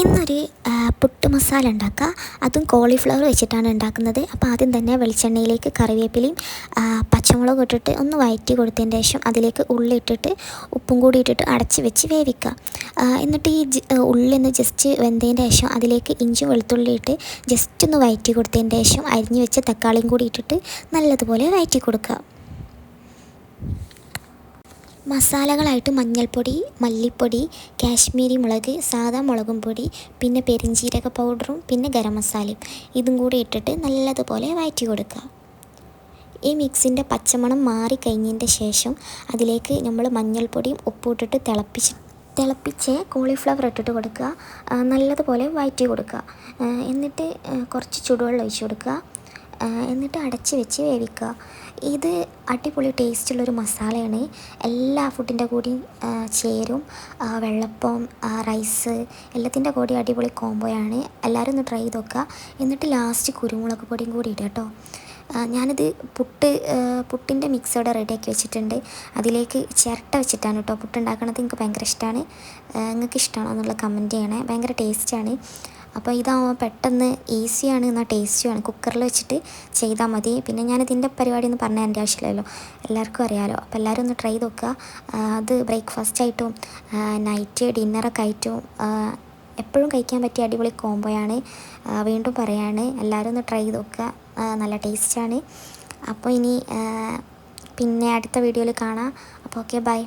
ഇന്നൊരു പുട്ട് മസാല ഉണ്ടാക്കുക. അതും കോളിഫ്ലവർ വെച്ചിട്ടാണ് ഉണ്ടാക്കുന്നത്. അപ്പോൾ ആദ്യം തന്നെ വെളിച്ചെണ്ണയിലേക്ക് കറിവേപ്പിലയും പച്ചമുളകും ഇട്ടിട്ട് ഒന്ന് വയറ്റി കൊടുത്തതിന് ശേഷം അതിലേക്ക് ഉള്ളി ഇട്ടിട്ട് ഉപ്പും കൂടി ഇട്ടിട്ട് അടച്ച് വെച്ച് വേവിക്കുക. എന്നിട്ട് ഈ ഉള്ളി ഒന്ന് ജസ്റ്റ് വെന്തതിന് ശേഷം അതിലേക്ക് ഇഞ്ചും വെളുത്തുള്ളി ഇട്ട് ജസ്റ്റ് ഒന്ന് വയറ്റി കൊടുത്തതിന് ശേഷം അരിഞ്ഞ് വെച്ച തക്കാളിയും കൂടി ഇട്ടിട്ട് നല്ലതുപോലെ വയറ്റി കൊടുക്കുക. മസാലകളായിട്ട് മഞ്ഞൾപ്പൊടി മല്ലിപ്പൊടി കാശ്മീരി മുളക് സാധാ മുളകും പൊടി പിന്നെ പെരിഞ്ജീരക പൗഡറും പിന്നെ ഗരം മസാലയും. ഇതും കൂടി ഇട്ടിട്ട് നല്ലതുപോലെ വഴറ്റി കൊടുക്കുക. ഈ മിക്സിന്റെ പച്ചമണം മാറിക്കഴിഞ്ഞതിന്റെ ശേഷം അതിലേക്ക് നമ്മൾ മഞ്ഞൾപ്പൊടിയും ഉപ്പും ഇട്ടിട്ട് തിളപ്പിച്ച് തിളപ്പിച്ച് കോളിഫ്ലവർ ഇട്ടിട്ട് കൊടുക്കുക. നല്ലതുപോലെ വഴറ്റി കൊടുക്കുക. എന്നിട്ട് കുറച്ച് ചൂടുവെള്ളം ഒഴിച്ച് കൊടുക്കുക. എന്നിട്ട് അടച്ച് വെച്ച് വേവിക്കുക. ഇത് അടിപൊളി ടേസ്റ്റുള്ളൊരു മസാലയാണ്. എല്ലാ ഫുഡിന്റെ കൂടി ആ, ചേരും. വെള്ളപ്പം റൈസ് എല്ലാത്തിന്റെ കൂടി അടിപൊളി കോംബോയാണ് എല്ലാവരും ഒന്ന് ട്രൈ ചെയ്ത് നോക്കുക. എന്നിട്ട് ലാസ്റ്റ് കുരുമുളക് പൊടിയും കൂടി ഇടുക കേട്ടോ ഞാനിത് പുട്ട് പുട്ടിന്റെ മിക്സ് ഇവിടെ റെഡിയാക്കി വെച്ചിട്ടുണ്ട്. അതിലേക്ക് ചിരട്ട വെച്ചിട്ടാണ് കേട്ടോ പുട്ടുണ്ടാക്കണത് എനിക്ക് ഭയങ്കര ഇഷ്ടമാണ് നിങ്ങൾക്ക് ഇഷ്ടമാണോ എന്നുള്ള കമന്റ് ചെയ്യണേ. ഭയങ്കര ടേസ്റ്റാണ് അപ്പോൾ ഇതാവുമ്പോൾ പെട്ടെന്ന് ഈസിയാണ് എന്നാൽ ടേസ്റ്റിയാണ് കുക്കറിൽ വെച്ചിട്ട് ചെയ്താൽ മതി. പിന്നെ ഞാൻ ഇതിന്റെ പരിപാടി ഒന്നും പറഞ്ഞാൽ എന്റെ ആവശ്യമില്ലല്ലോ. എല്ലാവർക്കും അറിയാമല്ലോ അപ്പോൾ എല്ലാവരും ഒന്ന് ട്രൈ നോക്കുക. അത് ബ്രേക്ക്ഫാസ്റ്റ് ആയിട്ടും നൈറ്റ് ഡിന്നറൊക്കെ ആയിട്ടും എപ്പോഴും കഴിക്കാൻ പറ്റിയ അടിപൊളി കോംബോയാണ്. വീണ്ടും പറയാണ്. എല്ലാവരും ഒന്ന് ട്രൈ നോക്കുക. നല്ല ടേസ്റ്റാണ്. അപ്പോൾ ഇനി പിന്നെ അടുത്ത വീഡിയോയിൽ കാണാം. അപ്പോൾ ഓക്കെ ബൈ.